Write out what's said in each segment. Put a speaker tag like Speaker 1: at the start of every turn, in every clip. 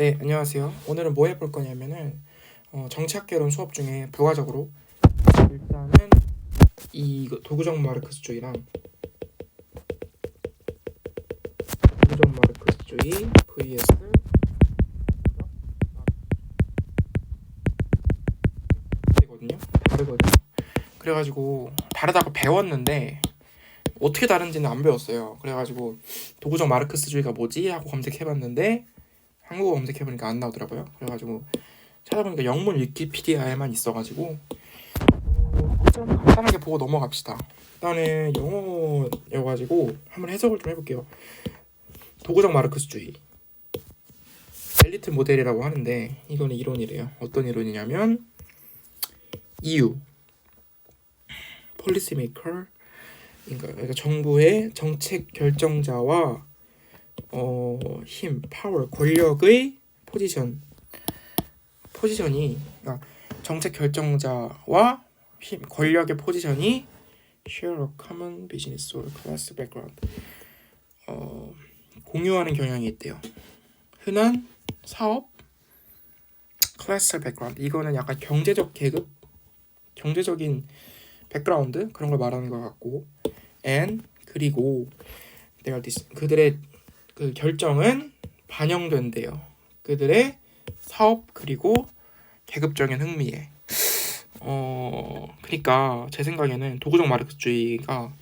Speaker 1: 네, 안녕하세요. 오늘은 뭐 해볼 거냐면은 어, 정치학개론 수업 중에 부가적으로 일단은 이 도구적 마르크스주의랑 도구적 마르크스주의 vs 되거든요. 다르거든요. 그래가지고 다르다고 배웠는데 어떻게 다른지는 안 배웠어요. 그래가지고 도구적 마르크스주의가 뭐지 하고 검색해봤는데 한국어 검색해보니까 안 나오더라고요. 그래가지고 찾아보니까 영문 위키피디아에만 있어가지고 어, 좀 간단하게 보고 넘어갑시다. 일단은 영어여가지고 한번 해석을 좀 해볼게요. 도구적 마르크스주의 엘리트 모델이라고 하는데 이거는 이론이래요. 어떤 이론이냐면 EU 폴리시 메이커 그러니까 정부의 정책 결정자와 어, 힘, 파워, 권력의 포지션. 포지션이 그러니까 정책 결정자와 힘, 권력의 포지션이 share a common business or class background. 어, 공유하는 경향이 있대요. 흔한 사업 클래스 백그라운드 이거는 약간 경제적 계급 경제적인 백그라운드 그런 걸 말하는 것 같고. And 그리고 내가 그들의 그 결정은 반영된대요. 그들의 사업 그리고 계급적인 흥미에. 어, 그러니까 제 생각에는 도구적 마르크스주의가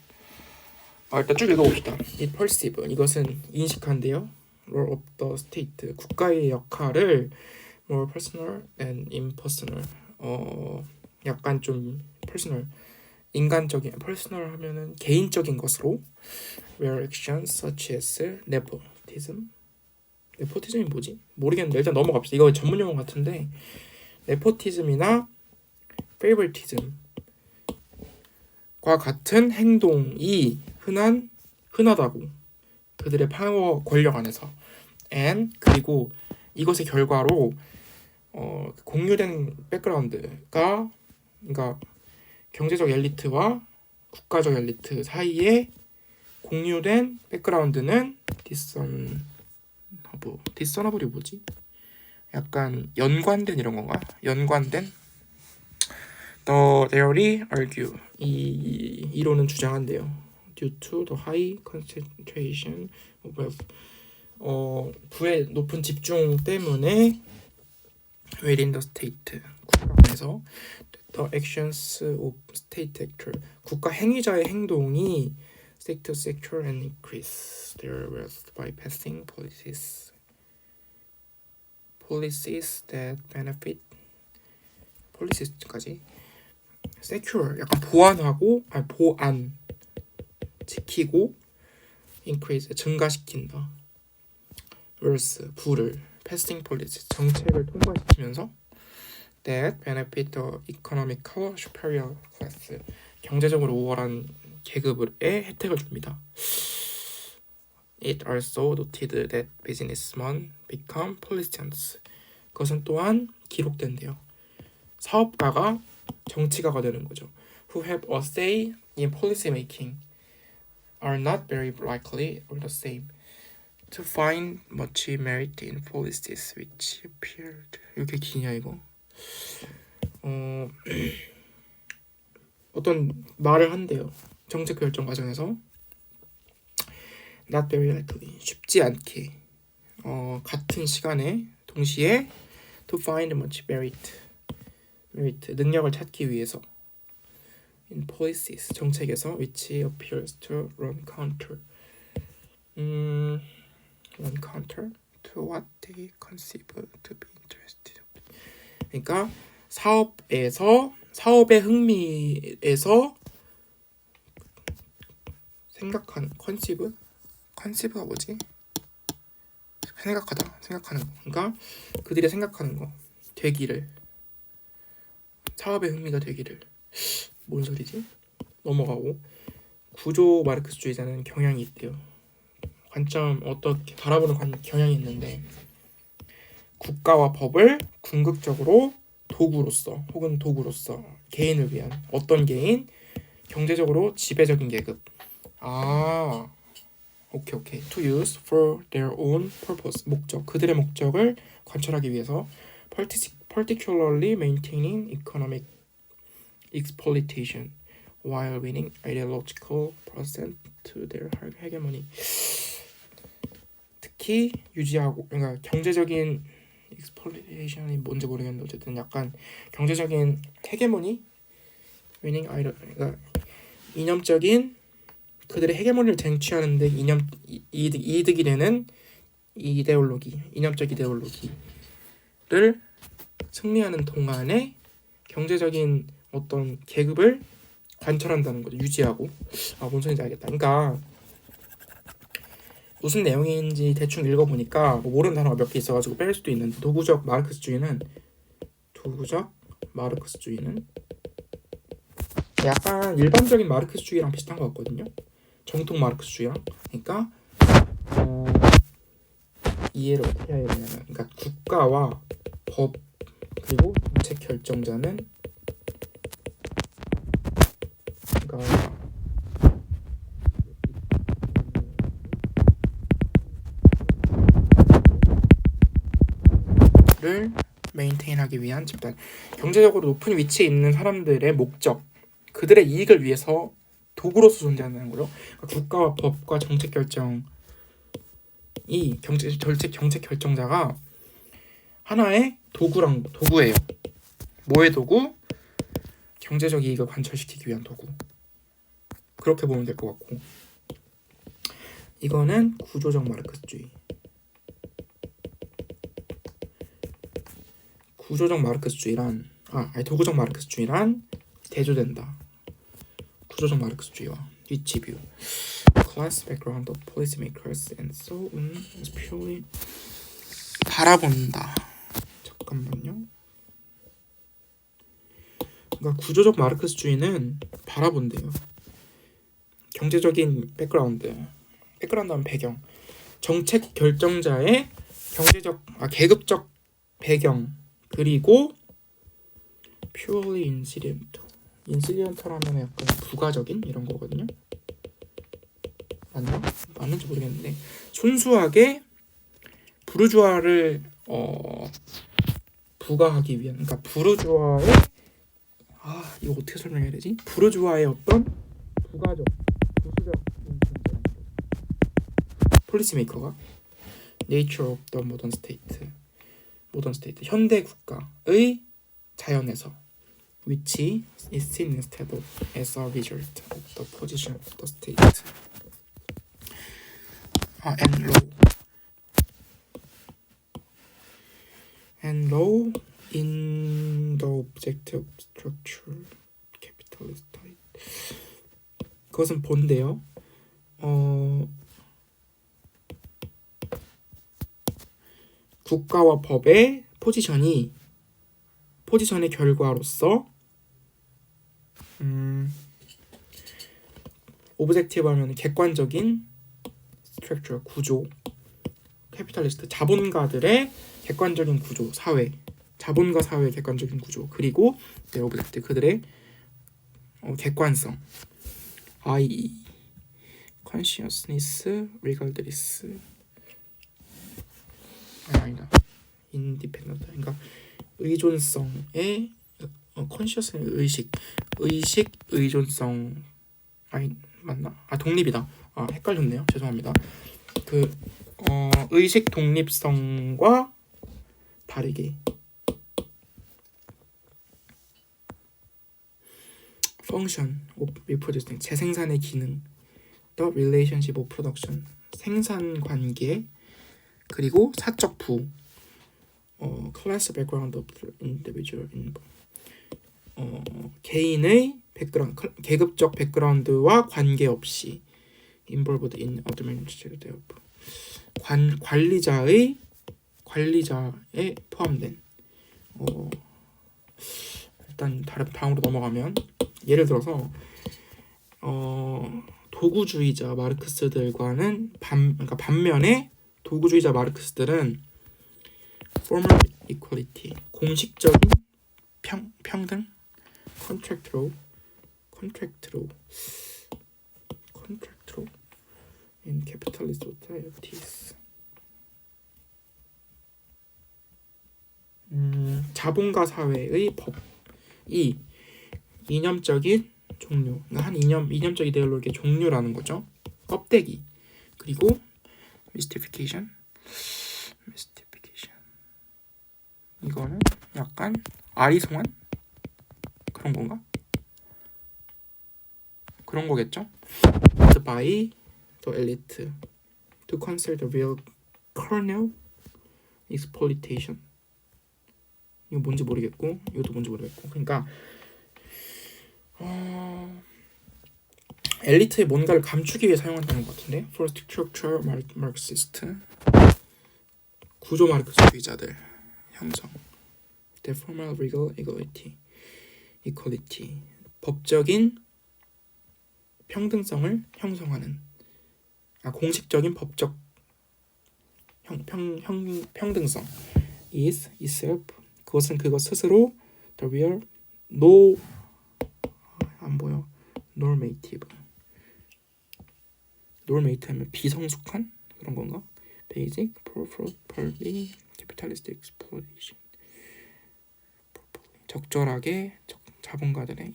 Speaker 1: 아, 일단 쭉 읽어봅시다. 이 perceive 이것은 인식한대요. role of the state 국가의 역할을 more personal and impersonal 어 약간 좀 personal 인간적인 personal 하면은 개인적인 것으로 where actions such as nepotism 네포티즘이 뭐지? 모르겠는데 일단 넘어갑시다. 이거 전문 용어 같은데 네포티즘이나 favoritism과 같은 행동이 흔한 흔하다고 그들의 파워 권력 안에서 and 그리고 이것의 결과로 어, 공유된 백그라운드가 그러니까 경제적 엘리트와 국가적 엘리트 사이에 공유된 백그라운드는 디선 뭐 디서너블이 뭐지? 약간 연관된 이런 건가? 연관된 The theory argue 이 이론은 주장한대요. Due to the high concentration of wealth 어 부의 높은 집중 때문에 within the state 국가에서 the actions of state actor 국가 행위자의 행동이 sector sector and increase their wealth by passing policies policies that benefit polices까지 secure 약간 보완하고 아니 보안 지키고 increase 증가시킨다 wealth 부를 passing policies 정책을 통과시키면서 that benefit the economical superior class 경제적으로 우월한 계급의 혜택을 줍니다. It also noted that businessmen become politicians. 그것은 또한 기록된대요. 사업가가 정치가가 되는 거죠. Who have a say in policy making are not very likely or the same to find much merit in policies which appeared. 이렇게 기냐 이거? 어 어떤 말을 한대요. 정책 결정 과정에서 not very likely 쉽지 않게 어, 같은 시간에 동시에 to find much merit merit 능력을 찾기 위해서 in policies 정책에서 which appears to run counter 음, run counter to what they conceive to be 그러니까 사업에서 사업의 흥미에서 생각하는 컨시브? 컨시브가 뭐지? 생각하다 생각하는 거. 그러니까 그들이 생각하는 거. 되기를. 사업의 흥미가 되기를. 뭔 소리지? 넘어가고. 구조 마르크스주의자는 경향이 있대요. 관점 어떻게 바라보는 관, 경향이 있는데 국가와 법을 궁극적으로 도구로서 혹은 도구로서 개인을 위한 어떤 개인 경제적으로 지배적인 계급 아 오케이 오케이 to use for their own purpose 목적 그들의 목적을 관철하기 위해서 partic- particularly maintaining economic exploitation while winning ideological percent to their hegemony 특히 유지하고 그러니까 경제적인 exploitation이 뭔지 모르겠는데 어쨌든 약간 경제적인 헤게모니? winning idol 그러니까 이념적인 그들의 헤게모니를 쟁취하는데 이념 이- 이득 이득이 되는 이데올로기 이념적 이데올로기를 승리하는 동안에 경제적인 어떤 계급을 관철한다는 거죠. 유지하고. 아 뭔 소리인지 알겠다. 그러니까 무슨 내용인지 대충 읽어보니까 뭐 모르는 단어가 몇 개 있어가지고 뺄 수도 있는데 도구적 마르크스주의는 도구적 마르크스주의는 약간 일반적인 마르크스주의랑 비슷한 것 같거든요. 정통 마르크스주의랑 그러니까 어, 이해를 어떻게 해야 되냐면 그러니까 국가와 법 그리고 정책 결정자는 그러니까 를 메인테인하기 위한 집단 경제적으로 높은 위치에 있는 사람들의 목적 그들의 이익을 위해서 도구로서 존재한다는 거죠. 그러니까 국가와 법과 정책 결정 이 경제 정책 정책 결정자가 하나의 도구랑 도구예요. 뭐의 도구? 경제적 이익을 관철시키기 위한 도구. 그렇게 보면 될 것 같고 이거는 구조적 마르크스주의. 구조적 마르크스주의란 아 아니 도구적 마르크스주의란 대조된다. 구조적 마르크스주의와 위치 뷰. Class background of policymakers and so on is purely 바라본다. 잠깐만요. 그러니까 구조적 마르크스주의는 바라본대요. 경제적인 백그라운드, 백그라운드 하면 배경, 정책 결정자의 경제적, 아 계급적 배경 그리고 purely incidental, incidental하면 약간 부가적인 이런 거거든요. 맞나? 맞는지 모르겠는데 순수하게 부르주아를 어 부가하기 위한 그러니까 부르주아의 아 이거 어떻게 설명해야 되지? 부르주아의 어떤 부가적 부수적 폴리시메이커가 nature of the modern state modern state 현대 국가의 자연에서 which is seen instead of as a result of the position of the state 아, and law and law in the objective structure capitalist type 그것은 본데요 어 국가와 법의 포지션이 포지션의 결과로서 음 오브젝티브 하면 객관적인 스트럭처 구조 캐피탈리스트 자본가들의 객관적인 구조 사회 자본가 사회의 객관적인 구조 그리고 네, 오브젝트 그들의 어, 객관성 i.e. consciousness regardless 아니, 아니다 independent 그러니까 의존성의 어, consciousness 의식 의식 의존성 아니 맞나 아 독립이다 아 헷갈렸네요 죄송합니다 그 어, 의식 독립성과 다르게 function of reproducing 재생산의 기능 the relationship of production 생산 관계 그리고 사적 부 어, background of the individual in 어, 개인의 백그라운드 계급적 백그라운드와 관계없이 involved in administrative 관 관리자의 관리자에 포함된 어 일단 다른 다음으로 넘어가면 예를 들어서 어 도구주의자 마르크스들과는 반 그러니까 반면에 도구주의자 마르크스들은 formal equality 공식적인 평 평등 contract로 contract로 contract로 in capitalist societies. 음, 자본가 사회의 법이 이념적인 종류, 그러니까 한 이념 이념적 이데올로기의 종류라는 거죠. 껍데기 그리고 mystification 이거는 약간 아리송한 그런 건가? 그런 거겠죠? by the elite to consider the real kernel exploitation 이거 뭔지 모르겠고 이것도 뭔지 모르겠고 그러니까 어... 엘리트의 뭔가를 감추기 위해 사용한다는 것 같은데 for structure marxist 구조 마르크스주의자들 형성 the formal legal equality equality 법적인 평등성을 형성하는 아 공식적인 법적 형, 평, 형, 평등성 is itself 그것은 그것 스스로 the real no 안 보여 normative normative 비성숙한 그런 건가 basic capitalist exploitation 적절하게 적, 자본가들의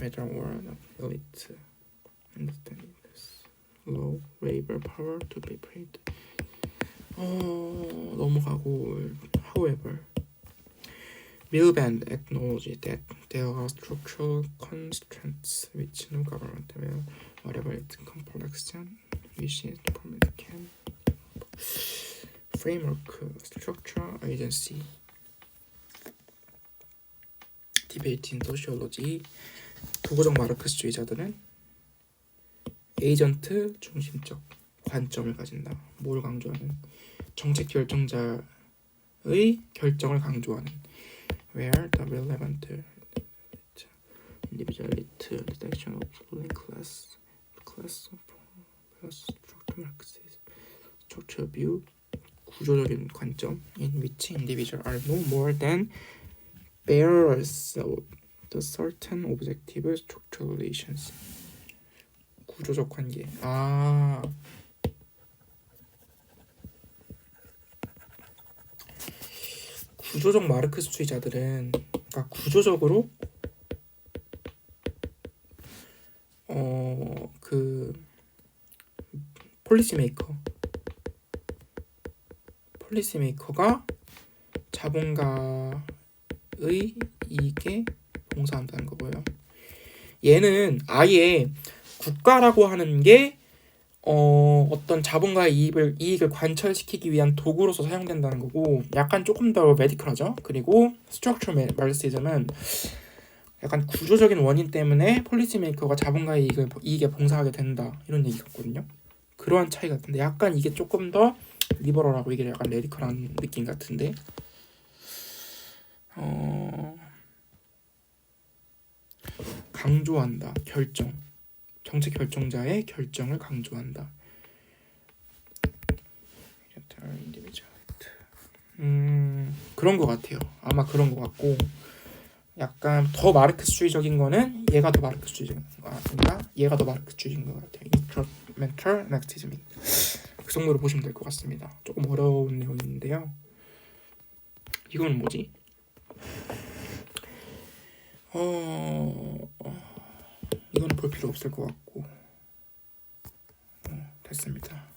Speaker 1: matter or elite understanding this low labor power to be paid 어 넘어가고 however Milband acknowledged that there are structural constraints which no government will, whatever its complexion, wishes to permit can framework structure agency debate in sociology 도구적 마르크스주의자들은 에이전트 중심적 관점을 가진다. 뭘 강조하는 정책 결정자의 결정을 강조하는 where the relevant individuality detection of ruling class class of class structure marxism structure view 구조적인 관점 in which individual are no more than bearers of the certain objective structural relations 구조적 관계 아 구조적 마르크스주의자들은 그러니까 구조적으로 어 그 폴리시 메이커 폴리시 메이커가 자본가의 이익에 봉사한다는 거고요. 얘는 아예 국가라고 하는 게 어, 어떤 자본가의 이익을, 이익을 관철시키기 위한 도구로서 사용된다는 거고 약간 조금 더 메디컬하죠. 그리고 스트럭처 말시즘은 약간 구조적인 원인 때문에 폴리시 메이커가 자본가의 이익을, 이익에 봉사하게 된다 이런 얘기 같거든요. 그러한 차이 같은데 약간 이게 조금 더 리버럴하고 이게 약간 레디컬한 느낌 같은데 어... 강조한다 결정 정책 결정자의 결정을 강조한다. 음 그런 것 같아요. 아마 그런 것 같고 약간 더 마르크스주의적인 거는 얘가 더 마르크스주의적인 거 같은가? 얘가 더 마르크스주의인 것 같아요. 인스트루멘털 넥티즘이 그 정도로 보시면 될 것 같습니다. 조금 어려운 내용인데요. 이건 뭐지? 어... 이거는 볼 필요 없을 것 같고 어, 됐습니다.